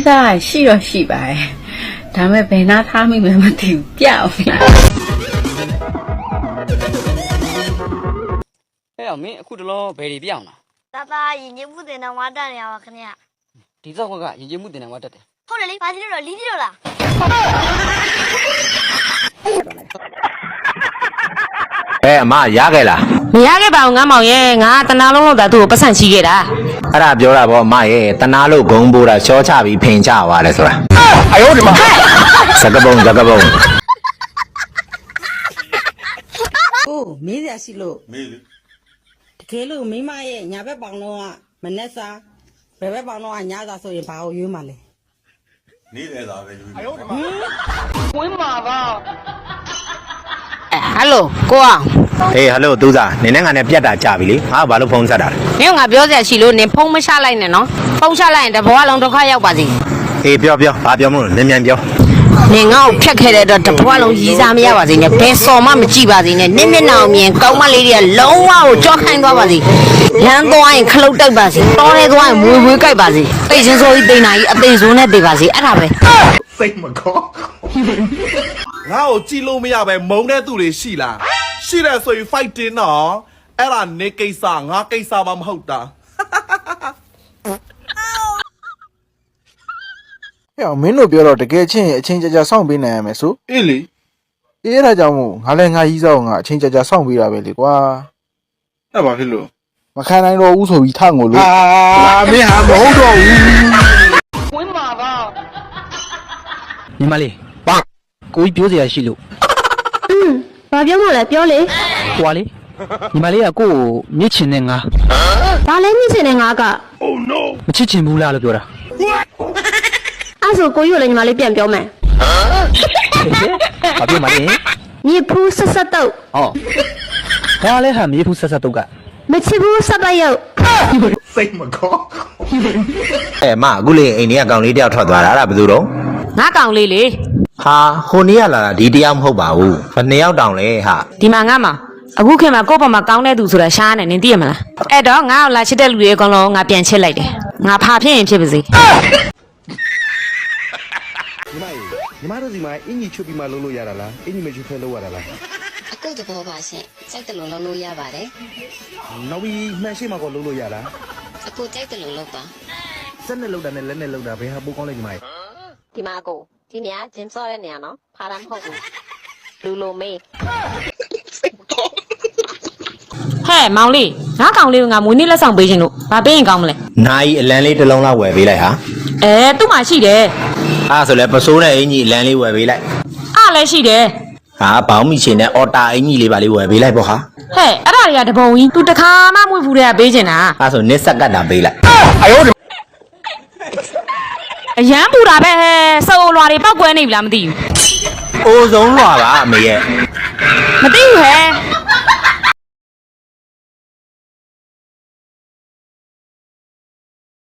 ကိစ္စကရှိတော့ရှိပါတယ်ဒါပေမဲ့ဘယ်နာထားမိမှမသိဘူးပြအောင်လားဟဲ့အောင်မင်းအခုတလောဘယ်တွေပြောင်းလားတာတာရင်ကျမှုတင်တော့ဝါတက်နေရပါခင်ဗျာဒီတော့ကရင်ကျ မှုတင်တယ်ဝတ်တက်တယ်ဟုတ်တယ်လေဘာစီလို့တော့လီးစီလို့လားအဲအမရခဲ့လားမရခဲ့ပါဘူးငါမောင်ရဲ့ငါတနာလုံးလို့သာသူ့ကိုပတ်စံချီခဲ့တာအဲ့ဒါပြောတာဗောအမရဲ့တနာလို့ဂုံပိုးတာရှောချပြီးဖိန်ချသွားတယ်ဆိုတာအယောဒီမှာစကပုံစကပုံကိုမေးစရာရှိလို့မေးလေတကယ်လို့မိမရဲ့ညာဘက်ပေါင်တော့ကမနဲ့စားဘယ်ဘက်ပေါင်တော့ကညာစားဆိုရင်ဘာကိုရွေးမှလဲအဲ ဟယ်လိုကိုအောင်ဟေးဟယ်လိုသူစားနင်းနဲ့ငါနဲ့ပြတ်တာကြပြီလေငါကဘာလို့ဖုန်းဆက်တာလဲနင်ကငါပြောစရာရှိလို့နင်ဖုံးမချလိုက်နဲ့နော်ဖုံးချလိုက်ရင်တဘွားလုံးဒုက္ခရောက်ပါစေဟေးပြောပြောဘာပြောမလို့နင်းမြန်ပြောနင်ငါ့ကိုဖြတ်ခဲ့တဲ့အတွက်တဘွားလုံးရည်စားမရပါစေနဲ့ဘယ်စော်မှမကြည့်ပါစေနဲ့နင့်မျက်နှာကိုမြင်ကောင်းမလေးတွေကလုံးဝကိုကြောက်ခိုင်းသွားပါစေလမ်းသွားရင်ခလုတ်တိုက်ပါစေတောထဲသွားရင်မွေဝေးကြိုက်ပါစေပိတ်ချင်းစိုးကြီးတိန်နာကြီးအသေးစိုးနဲ့တေပါစေအဲ့ဒါပဲ ငါ့ကိုကြည့်လို့မရပဲမုံတဲ့သူတွေရှိလားရှိတယ်ဆိုရင် fight တင်းတော့အဲ့ဒါနေကိစ္စငါကိစ္စမှမဟုတ်တာဟဲ့အောင်မင်းတို့ပြောတော့တကယ်ချင်းရင်အချင်းကြကြစောင့်ပေးနိုင်ရမယ်ဆိုအေးလေအေးအဲ့ဒါကြောင့်မို့ငါလည်းငါကြီးစောင့်ငါအချင်းကြကြစောင့်ပေးတာပဲလေကွာအဲ့ဘာဖြစ်လို့မခံနိုင်တော့ဘူးဆိုပြီးထငိုလို့အာမင်းဟာမဟုတ်တော့ဘူးညီမလေးပါ ကိုကြီးပြောစရာရှိလို့ဘာပြောမှလဲပြောလေဟွာလေညီမလေးကကိုကိုမြစ်ချင်တဲ့ငါဘာလဲမြင့်စင်နေငါကမချစ်ချင်ဘူးလားလို့ပြောတာအဲ့ဆိုကိုကြီးကိုလည်းညီမလေးပြန်ပြောမယ်ဘာပြောမလဲမြေဖူးဆက်ဆက်တော့ဟောဘာလဲဟာမြေဖူးဆက်ဆက်တုတ်ကမချစ်ဘူးဆက်ပတ်ရုပ်စိတ်မကော အဲအမအခုလေအိမ်ကြီးကကောင်လေးတယောက်ထွက်သွားတာအဲ့ဒါဘယ်သူတော့ ငါကောင်လေးလေဟာဟိုနေ့ကလာတာဒီတယောက်မဟုတ်ပါဘူးဘယ်နှစ်ယောက်တောင်လဲဟာဒီမှာငါမှာအခုခေတ်မှာကိုယ့်ဘက်မှာကောင်းတဲ့သူဆိုတာရှားနေနင်သိရမလားအဲ့တော့ငါ့ကိုလာချစ်တဲ့လူတွေအကုန်လုံးငါပြန်ချစ်လိုက်တယ်ငါဖာဖြစ်ရင်ဖြစ်ပါစေညီမတို့စီမှာအင်ကြီးချွတ်ပြီးမှလုပ်လို့ရတာလားအင်ကြီးမချွတ်ဖဲလုပ်ရတာလားအကုတ်တဘောပါရှင်စိတ်တလုံးလုံးလို့ရပါတယ်နောက်ပြီးမှန်ရှိမှကောလုပ်လို့ရလားအကုတ်စိတ်တလုံးလုံးပါစက်နဲ့လုပ်တာနဲ့လက်နဲ့လုပ်တာဘယ်ဟာပိုကောင်းလဲညီမကြီး ဒီမှာအကုတ်ဒီနေရာဂျင်းစော့တဲ့နေရာနော်ဖာတာမဟုတ်ဘူးလူလိုမေးဟဲ့မောင်လေးငါကောင်လေးကငါမွေးနေ့လက်ဆောင်ပေးခြင်းလို့ဘာပေးရင်ကောင်းမလဲနိုင်အလန်းလေးတစ်လုံးလောက်ဝယ်ပေးလိုက်ဟာအဲသူ့မှာရှိတယ်အဲ့ဒါဆိုလဲပစိုးနဲ့အင်ကြီးအလန်းလေးဝယ်ပေးလိုက်အားလည်းရှိတယ်ဟာဘောင်းမီရှင်နဲ့အော်တာအင်ကြီးလေးပါလေးဝယ်ပေးလိုက်ပေါ့ဟာဟဲ့အဲ့ဒါတွေကတပုံကြီး तू တခါမှမွေးဘူးတဲ့ကပေးချင်တာအဲ့ဒါဆိုနစ်ဆက်ကတ်တာပေးလိုက်အ ရန်ပူတာပဲဟဲ့စုံလွာတွေပောက်ကွဲနေပြီလားမသိဘူးအိုးဆုံးလွာပါအမေရဲ့မသိဘူးဟဲ့